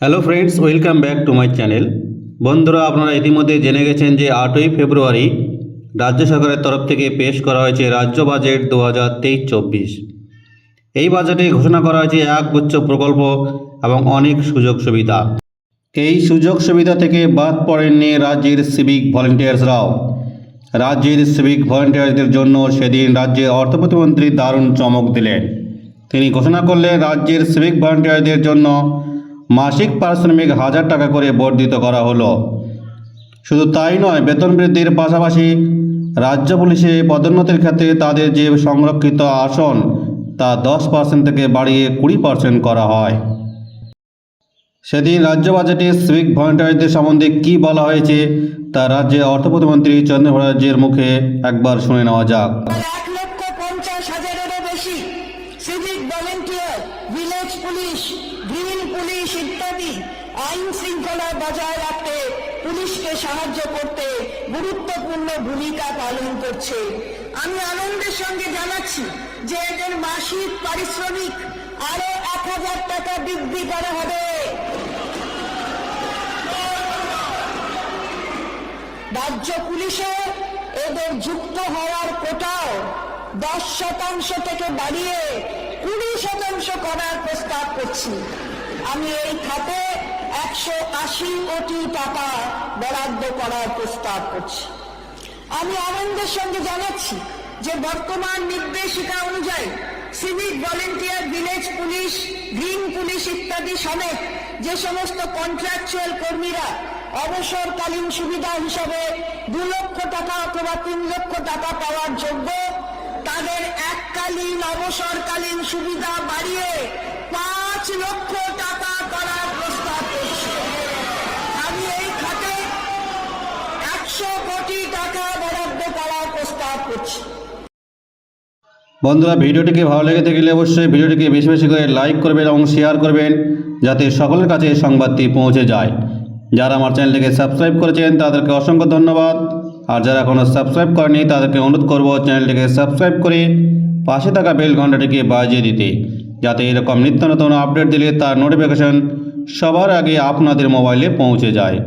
Hello friends welcome back to my channel বন্ধুরা, আপনারা ইতিমধ্যে জেনে গেছেন যে আটই ফেব্রুয়ারি রাজ্য সরকারের তরফ থেকে পেশ করা হয়েছে রাজ্য বাজেট দু হাজার তেইশ চব্বিশ। এই বাজেটে ঘোষণা করা হয়েছে এক গুচ্ছ প্রকল্প এবং অনেক সুযোগ সুবিধা। এই সুযোগ সুবিধা থেকে বাদ পড়েননি রাজ্যের সিভিক ভলেন্টিয়ার্সরাও রাজ্যের সিভিক ভলেন্টিয়ার্সদের জন্য সেদিন রাজ্যের অর্থ প্রতিমন্ত্রী দারুণ চমক দিলেন। তিনি ঘোষণা করলেন, রাজ্যের সিভিক ভলেন্টিয়ারদের জন্য মাসিক পারিশ্রমিক হাজার টাকা করে বর্ধিত করা হলো। শুধু তাই নয়, বেতন বৃদ্ধির পাশাপাশি রাজ্য পুলিশে পদোন্নতির ক্ষেত্রে তাদের যে সংরক্ষিত আসন, তা দশ পার্সেন্ট থেকে বাড়িয়ে কুড়ি পার্সেন্ট করা হয়। সেদিন রাজ্য বাজেটে সিভিক ভলেন্টিয়ারদের সম্বন্ধে কী বলা হয়েছে, তা রাজ্যের অর্থ প্রতিমন্ত্রী চন্দ্রভরাজ্যের মুখে একবার শুনে নেওয়া যাক এক লক্ষ পঞ্চাশ হাজারেরও বেশি civic volunteer village police green police ইত্যাদি আইন শৃঙ্খলা বজায় রাখতে পুলিশকে সাহায্য করতে গুরুত্বপূর্ণ ভূমিকা পালন করছে। আমি আনন্দের সঙ্গে জানাচ্ছি যে এদের মাসিক পারিশ্রমিক আরও এক হাজার টাকা বৃদ্ধি করা হবে। রাজ্য পুলিশে এদের যুক্ত হওয়ার কোটাও দশ শতাংশ থেকে বাড়িয়ে করার প্রস্তাব করছি। আমি এই খাতে একশো আশি কোটি টাকা বরাদ্দ করার প্রস্তাব করছি। আমি আনন্দের সঙ্গে জানাচ্ছি যে বর্তমান নির্দেশিকা অনুযায়ী civic volunteer, village police green police ইত্যাদি সমেত যে সমস্ত কন্ট্রাকচুয়াল কর্মীরা অবসরকালীন সুবিধা হিসাবে দু লক্ষ টাকা অথবা তিন লক্ষ টাকা পাওয়ার যোগ্য এককালীন অবসরকালীন সুবিধা বাড়িয়ে পাঁচ লক্ষ টাকা করার প্রস্তাব করছি। আমি এই খাতে একশো কোটি টাকা বরাদ্দ করার প্রস্তাব করছি। বন্ধুরা, ভিডিওটিকে ভালো লেগে থাকলে অবশ্যই ভিডিওটিকে বেশি বেশি করে লাইক করবেন এবং শেয়ার করবেন যাতে সকলের কাছে সংবাদটি পৌঁছে যায়। যারা আমার চ্যানেলটিকে সাবস্ক্রাইব করেছেন, তাদেরকে অসংখ্য ধন্যবাদ। আর যারা এখনও সাবস্ক্রাইব করেনি তাদেরকে অনুরোধ করব চ্যানেলটিকে সাবস্ক্রাইব করে পাশে থাকা বেল ঘন্টাটিকে বাজিয়ে দিতে। যাতে এরকম নিত্য নতুন আপডেট দিলে তার নোটিফিকেশন সবার আগে আপনাদের মোবাইলে পৌঁছে যায়।